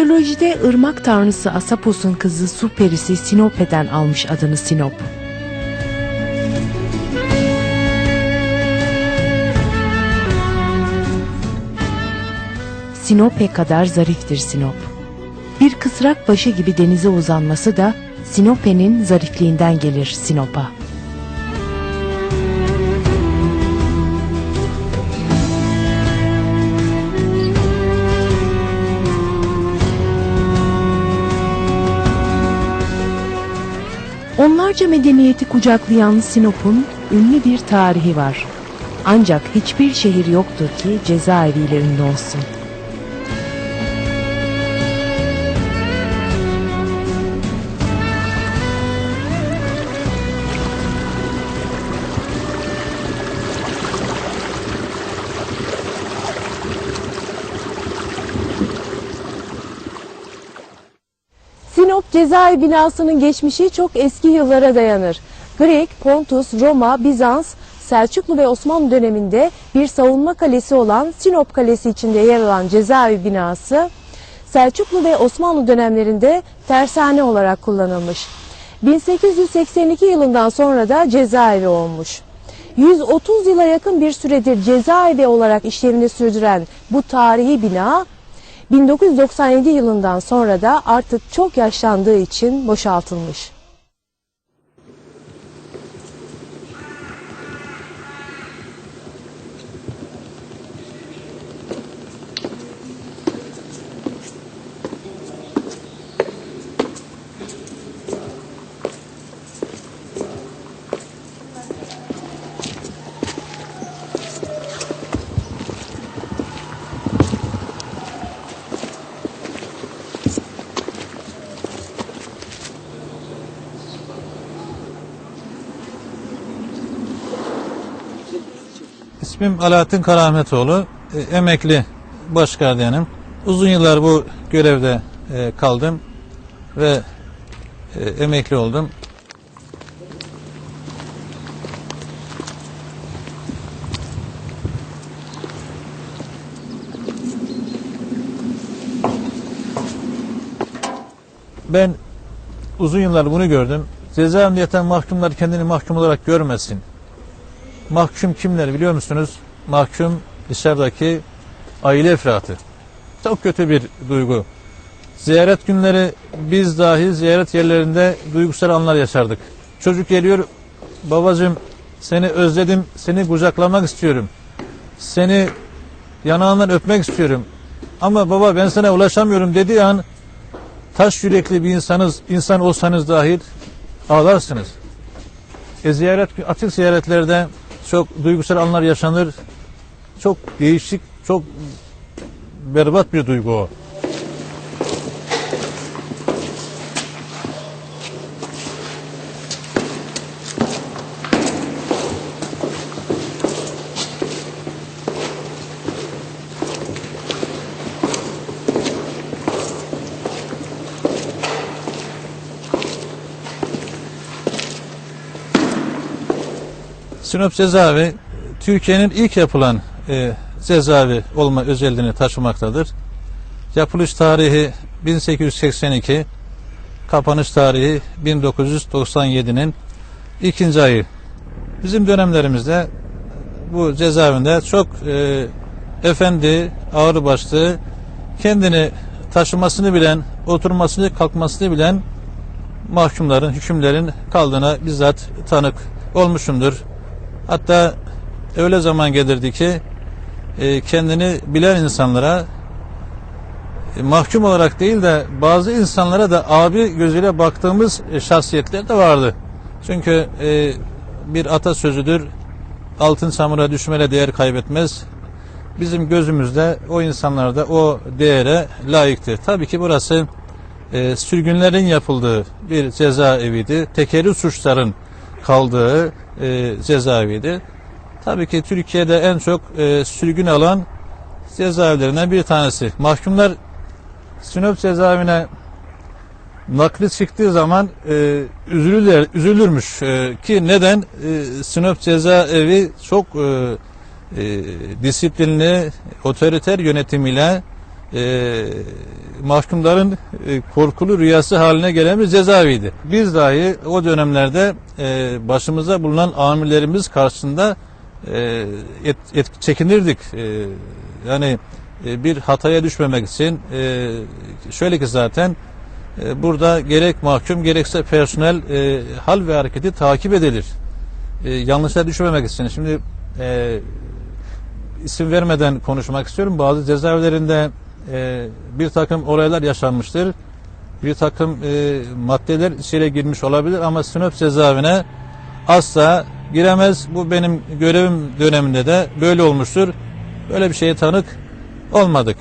Mitolojide ırmak tanrısı Asapos'un kızı su perisi Sinope'den almış adını Sinop. Sinope kadar zariftir Sinop. Bir kısrak başı gibi denize uzanması da Sinope'nin zarifliğinden gelir Sinop'a. Onlarca medeniyeti kucaklayan Sinop'un ünlü bir tarihi var. Ancak hiçbir şehir yoktur ki cezaeviyle ünlü olsun. Sinop cezaevi binasının geçmişi çok eski yıllara dayanır. Grek, Pontus, Roma, Bizans, Selçuklu ve Osmanlı döneminde bir savunma kalesi olan Sinop Kalesi içinde yer alan cezaevi binası, Selçuklu ve Osmanlı dönemlerinde tersane olarak kullanılmış. 1882 yılından sonra da cezaevi olmuş. 130 yıla yakın bir süredir cezaevi olarak işlevini sürdüren bu tarihi bina 1997 yılından sonra da artık çok yaşlandığı için boşaltılmış. İsmim Alaaddin Karahmetoğlu. E, emekli başgardiyanım. Uzun yıllar bu görevde e, kaldım ve e, emekli oldum. Ben uzun yıllar bunu gördüm. Cezaevinde yatan mahkumlar kendini mahkum olarak görmesin. Mahkum kimler biliyor musunuz? Mahkum dışarıdaki aile efratı. Çok kötü bir duygu. Ziyaret günleri biz dahi ziyaret yerlerinde duygusal anlar yaşardık. Çocuk geliyor, babacığım seni özledim, seni kucaklamak istiyorum. Seni yanağından öpmek istiyorum. Ama baba ben sana ulaşamıyorum dediği an taş yürekli bir insanız, insan olsanız dahil ağlarsınız. E ziyaret, açık ziyaretlerde çok duygusal anlar yaşanır. Çok değişik, çok berbat bir duygu o. Sinop cezaevi Türkiye'nin ilk yapılan e, cezaevi olma özelliğini taşımaktadır. Yapılış tarihi 1882, kapanış tarihi 1997'nin ikinci ayı. Bizim dönemlerimizde bu cezaevinde çok e, efendi, ağırbaşlı, kendini taşımasını bilen, oturmasını, kalkmasını bilen mahkumların, hükümlerin kaldığına bizzat tanık olmuşumdur. Hatta öyle zaman gelirdi ki e, kendini bilen insanlara e, mahkum olarak değil de bazı insanlara da abi gözüyle baktığımız e, şahsiyetler de vardı. Çünkü e, bir atasözüdür altın çamura düşmele değer kaybetmez. Bizim gözümüzde o insanlar da o değere layıktı. Tabii ki burası e, sürgünlerin yapıldığı bir cezaeviydi. Tekerrür suçların kaldığı e, cezaeviydi. Tabii ki Türkiye'de en çok e, sürgün alan cezaevlerinden bir tanesi. Mahkumlar Sinop cezaevine nakli çıktığı zaman e, üzülürler, üzülürmüş e, ki neden e, Sinop cezaevi çok e, e, disiplinli, otoriter yönetimiyle e, mahkumların e, korkulu rüyası haline gelen bir cezaeviydi. Biz dahi o dönemlerde e, başımıza bulunan amirlerimiz karşısında e, et, et- çekinirdik. Yani bir hataya düşmemek için şöyle ki zaten burada gerek mahkum gerekse personel hal ve hareketi takip edilir. E, yanlışa düşmemek için. Şimdi isim vermeden konuşmak istiyorum. Bazı cezaevlerinde e, bir takım olaylar yaşanmıştır. Bir takım e, maddeler içeri girmiş olabilir ama Sinop cezaevine asla giremez. Bu benim görevim döneminde de böyle olmuştur. Böyle bir şeye tanık olmadık.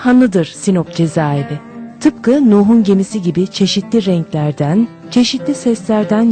Hanıdır Sinop cezaevi. Tıpkı Nuh'un gemisi gibi çeşitli renklerden, çeşitli seslerden